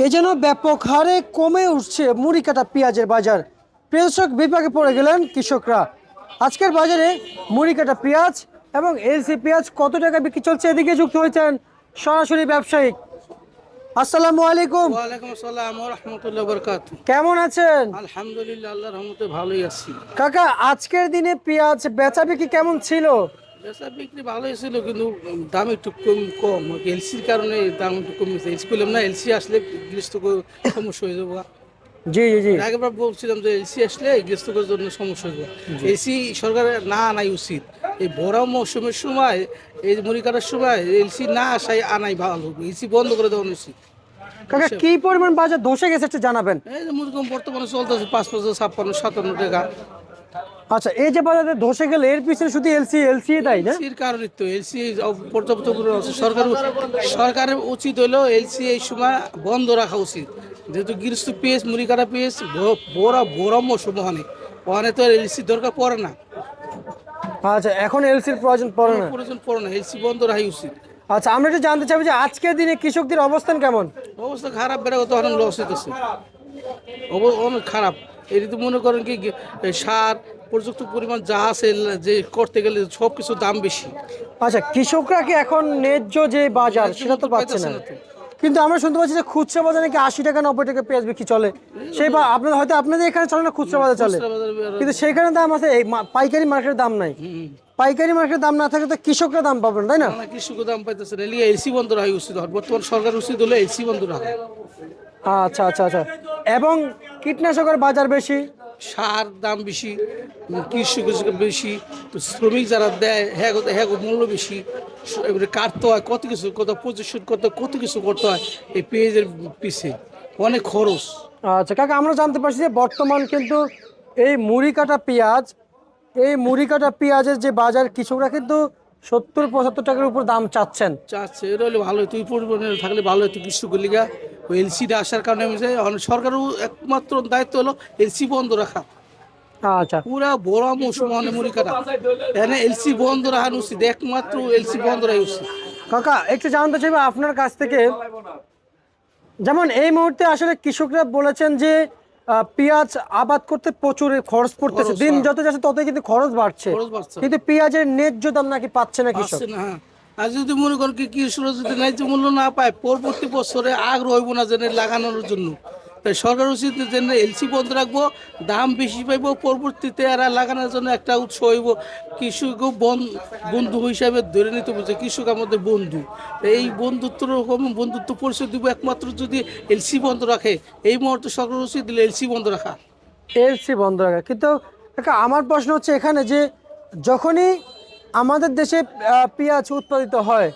এ যেন ব্যাপক হারে কমে উঠছে মুড়ি কাটা পেঁয়াজের বাজার। কৃষক বিপাকে পড়ে গেলেন কৃষকরা। আজকের বাজারে মুড়ি কাটা পেঁয়াজ এবং এলসি পেঁয়াজ কত টাকা বিক্রি চলছে এদিকে যুক্ত হয়েছেন সরাসরি ব্যবসায়িক। আসসালামু আলাইকুম। ওয়ালাইকুম আসসালাম রহমতুল্লাহ বরকাত কেমন আছেন? আলহামদুলিল্লাহ আল্লাহর রহমতে ভালোই আছি। কাকা আজকের দিনে পেঁয়াজ বেচা বিক্রি কেমন ছিল? বেচা বিক্রি ভালোই ছিল কিন্তু দাম একটু কম কম। এলসির কারণে দাম একটু কমেছে এলসি করলাম না এলসি আসলে গৃহস্থ সমস্যা হয়ে যাব। জি জি জি। আগেবার বলছিলাম যে এলসি আসলে গৃহস্থকের জন্য সমস্যা হয়ে যাবে। এলসি সরকারের না আনাই উচিত। এই বড় মৌসুমের সময় এই মুড়ি কাটার সময় এলসি না আসাই আনাই ভালো এলসি বন্ধ করে দেওয়া উচিত কাকা কি পরিমাণ বাজার ধসে গেছে জানাবেন? এই যে বর্তমানে চলতেছে পাঁচ পাঁচ ছাপ্পান্ন সাতান্ন টাকা। আচ্ছা এই যে বাজারে ধসে গেলে এর পিছনে শুধু এলসি এলসি তাই না? এলসির কারণে তো এলসি পর্যাপ্ত সরকার সরকারের উচিত হলো এলসি এই সময় বন্ধ রাখা উচিত। যেহেতু গৃহস্থ পেঁয়াজ মুড়ি কাটা পেঁয়াজ বড় বড় মৌসুম ওখানে ওখানে তো এলসি দরকার পড়ে না। আচ্ছা এখন এলসির প্রয়োজন পড়ে না। প্রয়োজন পড়ে না এলসি বন্ধ রাখাই উচিত। আচ্ছা আমরা একটু জানতে চাইব যে আজকের দিনে কৃষকদের অবস্থান কেমন? অবস্থা খারাপ বেড়ে তো অনেক লস হইতেছে। অনেক খারাপ। এটি তো মনে করেন কি সার পর্যাপ্ত পরিমাণ যা আছে যে করতে গেলে সব কিছু দাম বেশি। আচ্ছা কৃষকরা কি এখন ন্যায্য যে বাজার সেটা তো পাচ্ছে না। কিন্তু আমরা শুনতে পাচ্ছি যে খুচরা বাজারে নাকি আশি টাকা নব্বই টাকা পেঁয়াজ বিক্রি চলে? সেই বা আপনাদের হয়তো আপনাদের এখানে চলে না খুচরা বাজার চলে? কিন্তু সেখানে দাম আছে পাইকারি মার্কেটের দাম নাই। পাইকারি মার্কেটের দাম না থাকলে তো কৃষকরা দাম পাবেন তাই না? না কৃষক দাম পাইতেছে না। এলিয়ে এলসি বন্ধ রাখা উচিত হয়। বর্তমান সরকার উচিত হলে এসি বন্ধ রাখা। আচ্ছা আচ্ছা আচ্ছা। এবং কীটনাশকের বাজার বেশি? সার দাম বেশি কৃষক বেশি শ্রমিক যারা দেয় হ্যাঁ হ্যাঁ মূল্য বেশি এবারে কাটতে হয় কত কিছু কত পজিশন করতে হয়, কত কিছু করতে হয় এই পেঁয়াজের পিছে অনেক খরচ। আচ্ছা কাকা আমরা জানতে পারছি যে বর্তমান কিন্তু এই মুড়ি কাটা পেঁয়াজ এই মুড়ি কাটা পেঁয়াজের যে বাজার কৃষকরা কিন্তু সত্তর পঁচাত্তর টাকার উপর দাম চাচ্ছেন। চাচ্ছে এটা হলে ভালো হতো এই পরিমাণে থাকলে ভালো হতো কৃষকের লিগা। ওই এলসিটা আসার কারণে সরকারের একমাত্র দায়িত্ব হলো এলসি বন্ধ রাখা। আচ্ছা। পুরা বড় মৌসুম মানে মুড়ি কাটা এখানে এলসি বন্ধ রাখানো উচিত একমাত্র এলসি বন্ধ রাখা উচিত। কাকা একটু জানতে চাইব আপনার কাছ থেকে যেমন এই মুহূর্তে আসলে কৃষকরা বলেছেন যে পেঁয়াজ আবাদ করতে প্রচুর খরচ পড়তেছে দিন যত যাচ্ছে ততই কিন্তু খরচ বাড়ছে। কিন্তু পেঁয়াজের ন্যায্য দাম নাকি পাচ্ছে না কৃষক? হ্যাঁ। আর যদি মনে করেন কি কৃষক যদি ন্যায্য মূল্য না পায়, পরবর্তী বছরে আগ্রহ হইব না যেন লাগানোর জন্য। তাই সরকার উচিত যেন এলসি বন্ধ রাখব, দাম বেশি পাইব, পরবর্তীতে এরা লাগানোর জন্য একটা উৎস হইব কৃষকও বন- বন্ধু হিসাবে ধরে নিতে বলছে কৃষক আমাদের বন্ধু। এই বন্ধুত্ব বন্ধুত্ব পরিচয় দিব একমাত্র যদি এলসি বন্ধ রাখে। এই মুহূর্তে সরকার উচিত দিলে এলসি বন্ধ রাখা। এলসি বন্ধ রাখা। কিন্তু আমার প্রশ্ন হচ্ছে এখানে যে যখনই আমাদের দেশে পেঁয়াজ উৎপাদিত হয়।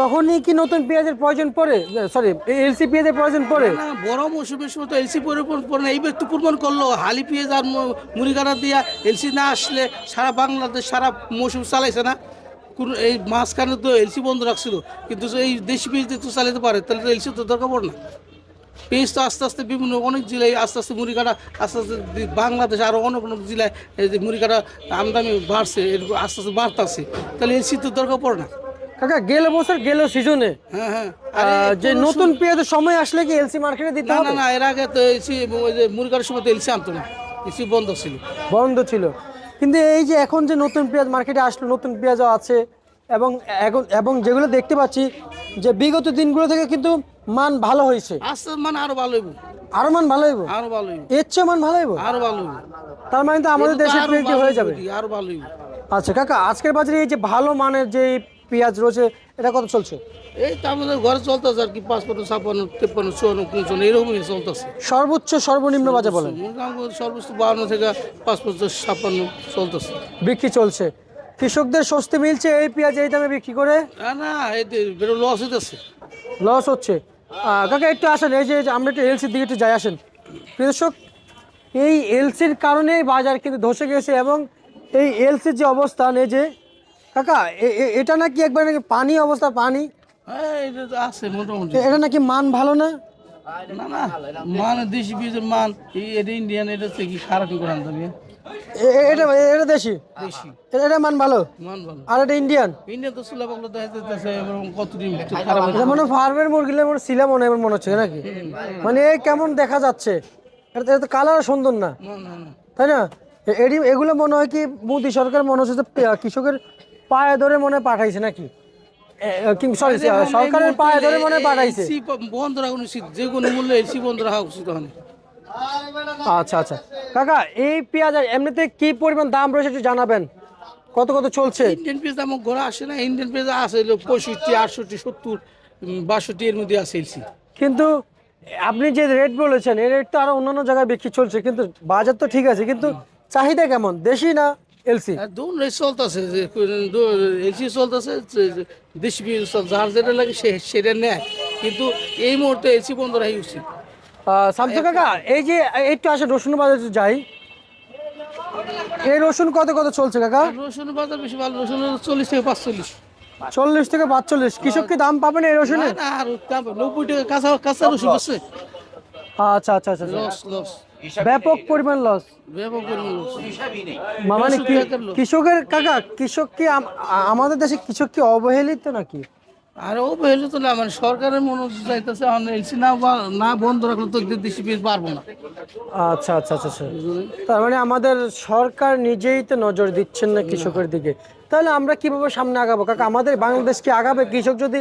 তখনই কি নতুন পেঁয়াজের প্রয়োজন পড়ে? সরি এলসি পেঁয়াজের প্রয়োজন পড়ে? না বড় মৌসুমের সময় তো এলসি পরে না, এইবার তো প্রমাণ করল। হালি পেঁয়াজ আর মুড়িগাড়া দিয়া এলসি না আসলে সারা বাংলাদেশ, সারা মৌসুম চালাইছে না। কোন এই মাঝখানে তো এলসি বন্ধ রাখছিল। কিন্তু এই দেশি পেঁয়াজ তো চালাতে পারে, তাহলে তো এলসি তো দরকার পড়ে না। পেঁয়াজ তো আস্তে আস্তে বিভিন্ন অনেক জেলায় আস্তে আস্তে মুড়িকাটা আস্তে আস্তে বাংলাদেশ আরও অনেক অনেক জেলায় এই যে মুড়িকাটা আমদানি বাড়ছে এরকম আস্তে আস্তে বাড়তেছে। তাহলে এলসি তো দরকার পড়ে না। কাকা গেল বছর গেল সিজনে হ্যাঁ হ্যাঁ। যে নতুন পেঁয়াজের সময় আসলে কি এলসি মার্কেটে দিতে না হবে? না না এর আগে তো এলসি মুরগার সময় তো এলসি আনতো না। এলসি বন্ধ ছিল। বন্ধ ছিল। কিন্তু এই যে এখন যে নতুন পেঁয়াজ মার্কেটে আসলো নতুন পেঁয়াজও আছে। এবং এখন এবং যেগুলো দেখতে পাচ্ছি যে বিগত দিনগুলো থেকে কিন্তু মান ভালো হয়েছে। আস্তে মানে আরও ভালো হইব। আরও মান ভালো হইব? আরও ভালো হইব। এর চেয়ে মান ভালো হইব? আরও ভালো হইব। তার মানে তো আমাদের দেশে ভালো হয়ে যাবে। আরও ভালো হইব। আচ্ছা কাকা আজকের বাজারে এই যে ভালো মানের যে পেঁয়াজ রয়েছে এটা কত চলছে? এই তো আমাদের ঘরে চলতেছে আর কি পাঁচপান্ন ছাপ্পান্ন তেপ্পান্ন চুয়ান্ন পঞ্চান্ন এরকমই চলতেছে। সর্বোচ্চ সর্বনিম্ন বাজার বলেন। সর্বোচ্চ বাহান্ন থেকে পাঁচ পঞ্চাশ ছাপ্পান্ন চলতেছে। বিক্রি চলছে। কৃষকদের স্বস্তি মিলছে এই পেঁয়াজ এই দামে বিক্রি করে? না না লস হইতেছে। লস হচ্ছে। কাকা একটু আসেন এই যে আমরা একটু এলসির দিকে একটু যাই আসেন। কৃষক এই এলসির কারণেই বাজার কিন্তু ধসে গেছে এবং এই এলসির যে অবস্থান এই যে কাকা এটা নাকি একবার নাকি পানি অবস্থা পানি? হ্যাঁ এটা আছে মোটামুটি। এটা নাকি মান ভালো না? না না মান দেশি বীজের মান এই এটা ইন্ডিয়ান এটা হচ্ছে কি খারাপ করে এ- এটা এটা দেশি? দেশি। এটা- এটা মান ভালো? মান ভালো। আর এটা ইন্ডিয়ান ইন্ডিয়ান তো সুলা বাংলা দেখা যাচ্ছে এবং কতদিন এটা মনে ফার্মের মুরগিলে মনে ছিলাম মনে হয় মনে হচ্ছে নাকি? মানে কেমন দেখা যাচ্ছে? এটা এটা তো কালার সুন্দর না। তাই না? এডি এগুলো মনে হয় কি মোদী সরকার মনে হচ্ছে যে কৃষকের পায়ে ধরে মনে হয় পাঠাইছে নাকি? সরি সরকারের পায়ে ধরে মনে হয় পাঠাইছে। বন্ধ রাখা উচিত যে কোনো মূল্যে বন্ধ রাখা উচিত আচ্ছা আচ্ছা। কাকা এই পেঁয়াজ এমনিতে কি পরিমাণ দাম রয়েছে একটু জানাবেন? কত কত চলছে? ইন্ডিয়ান পেজ আমার ঘরে আসে না। ইন্ডিয়ান পেজ আসে পঁয়ষট্টি আটষট্টি সত্তর বাষট্টি এর মধ্যে এলসি। কিন্তু আপনি যে রেট বলেছেন এই রেট তো আরও অন্যান্য জায়গায় বিক্রি চলছে কিন্তু বাজার তো ঠিক আছে কিন্তু চাহিদা কেমন? দেশি না এলসি? আর দোন রেট চলতেছে এলসি চলতেছে দেশি যার যেটা লাগে সে সেটা নেয়। কিন্তু এই মুহূর্তে এলসি বন্ধ রাখা উচিত। শামসু কাকা এই যে একটু আসে রসুন বাজার যাই। এই রসুন কত কত চলছে কাকা? রসুন বাজার বেশি ভালো রসুন চল্লিশ থেকে পাঁচচল্লিশ। চল্লিশ থেকে পাঁচচল্লিশ। কৃষক কি দাম পাবেন এই রসুনে? নব্বই টাকা কাঁচা কাঁচা রসুন আছে। আচ্ছা আচ্ছা আচ্ছা আচ্ছা। লস লস ব্যাপক পরিমাণ লস ব্যাপক পরিমাণ লস মানে। কৃষকের কাকা কৃষক কি আমাদের দেশে কৃষক কি অবহেলিত নাকি? আর ও হইলে তো না মানে সরকারের মনোযোগ চাইতেছে এলসি না বা- না বন্ধ রাখলে তো দেশি পেজ পারব না। আচ্ছা আচ্ছা আচ্ছা আচ্ছা। তার মানে আমাদের সরকার নিজেই তো নজর দিচ্ছেন না কৃষকের দিকে। তাহলে আমরা কীভাবে সামনে আগাবো? কাকা আমাদের বাংলাদেশ কি আগাবে? কৃষক যদি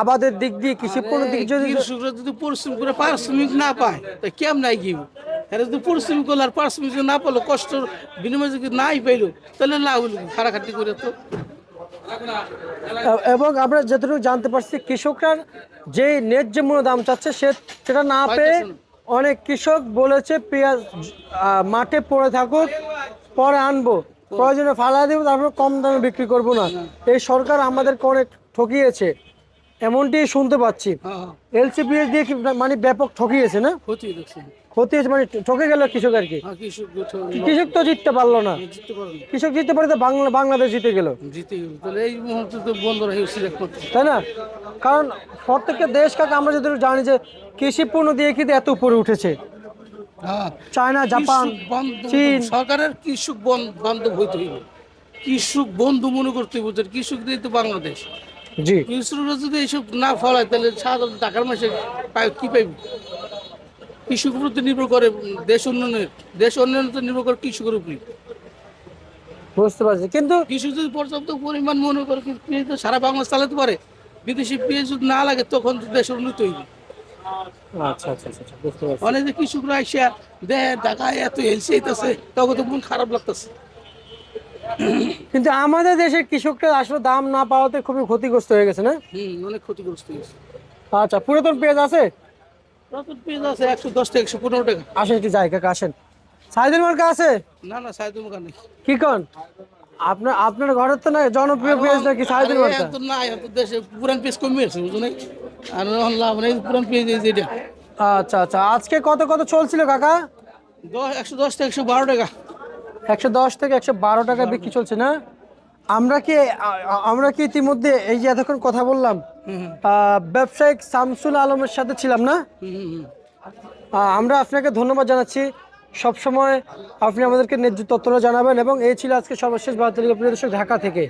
আবাদের দিক দিয়ে কৃষি পণ্যের দিক যদি কৃষকরা যদি পরিশ্রম করে পারিশ্রমিক না পায় তা কেমন নাই গিয়ে এরা যদি পরিশ্রম করল আর পারিশ্রমিক না পেল কষ্ট বিনিময় যদি নাই পাইলো তাহলে লাভ? খাটাখাটি করে তো। এবং আমরা যতটুকু জানতে পারছি কৃষকরা যে ন্যায্য মূল্য দাম চাচ্ছে সে সেটা না পেয়ে অনেক কৃষক বলেছে পেঁয়াজ মাঠে পড়ে থাকুক পরে আনব। প্রয়োজনে ফালা দিব তারপর কম দামে বিক্রি করব না। এই সরকার আমাদেরকে অনেক ঠকিয়েছে। এমনটি শুনতে পাচ্ছি। হ্যাঁ এলসিপিএস দিয়ে মানে ব্যাপক ঠকিয়েছে না? ক্ষতি হয়েছে মানে ঠকে গেল কৃষক আর কি। হ্যাঁ কৃষক তো জিততে পারল না। কৃষক জিততে পারে তো বাংলা বাংলাদেশ জিতে গেল। জিতে গেল। তাহলে এই মুহূর্তে তো বন্ধ তাই না? কারণ প্রত্যেকটা দেশ কাকে আমরা যদি জানি যে কৃষি পণ্য দিয়ে কিন্তু এত উপরে উঠেছে। হ্যাঁ চায়না জাপান চীন। সরকারের কৃষক বন- বান্ধব হইতে হইব। কৃষক বন্ধু মনে করতে হইব কৃষক দিয়ে তো বাংলাদেশ। জি। কৃষকরা যদি এইসব না ফলায় তাহলে সাধারণ টাকার মাসে কি পাইব? কৃষকের উপর তো নির্ভর করে দেশ উন্নয়নের দেশ উন্নয়ন তো নির্ভর করে কৃষকের উপরই বুঝতে পারছি। কিন্তু কৃষক যদি পর্যাপ্ত পরিমাণ মনে করে পেঁয়াজ তো সারা বাংলাদেশ চালাতে পারে বিদেশি পেঁয়াজ যদি না লাগে তখন তো দেশের উন্নতি হইবে। আচ্ছা আচ্ছা আচ্ছা আচ্ছা, বুঝতে পারছি। অনেক যে কৃষকরা আইসা দেয় ঢাকায় এত হেলসি আইতেছে তখন তো মন খারাপ লাগতেছে। কিন্তু আমাদের দেশের কৃষকরা আসলে দাম না পাওয়াতে খুবই ক্ষতিগ্রস্ত হয়ে গেছে না? হুম অনেক ক্ষতিগ্রস্ত হয়েছে আচ্ছা পুরাতন পেঁয়াজ আছে? পেঁয়াজ আছে একশো দশ একশো পনেরো টাকা। আসেন একটু যাই কাকা আসেন। সাইদুল মার্কা আছে? না না নেই। কি কন? আপনার আপনার ঘরের তো না জনপ্রিয় পেঁয়াজ নাকি সাইদুল মার্কা? তো না এত দেশে পুরান পেঁয়াজ কমে আছে বুঝো নাই? আর এখন লাভ নেই পুরান পেঁয়াজ এই যে আচ্ছা আচ্ছা আজকে কত কত চলছিল কাকা? দশ একশো দশ টাকা একশো বারো টাকা। একশো দশ থেকে একশো বারো টাকা বিক্রি চলছে না? আমরা কি আমরা কি ইতিমধ্যে এই যে এতক্ষণ কথা বললাম ব্যবসায়িক শামসুল আলমের সাথে ছিলাম না? আমরা আপনাকে ধন্যবাদ জানাচ্ছি। সবসময় আপনি আমাদেরকে ন্যায্য তথ্যটা জানাবেন এবং এই ছিল আজকে সর্বশেষ ভারতীয় প্রিয় দর্শক ঢাকা থেকে।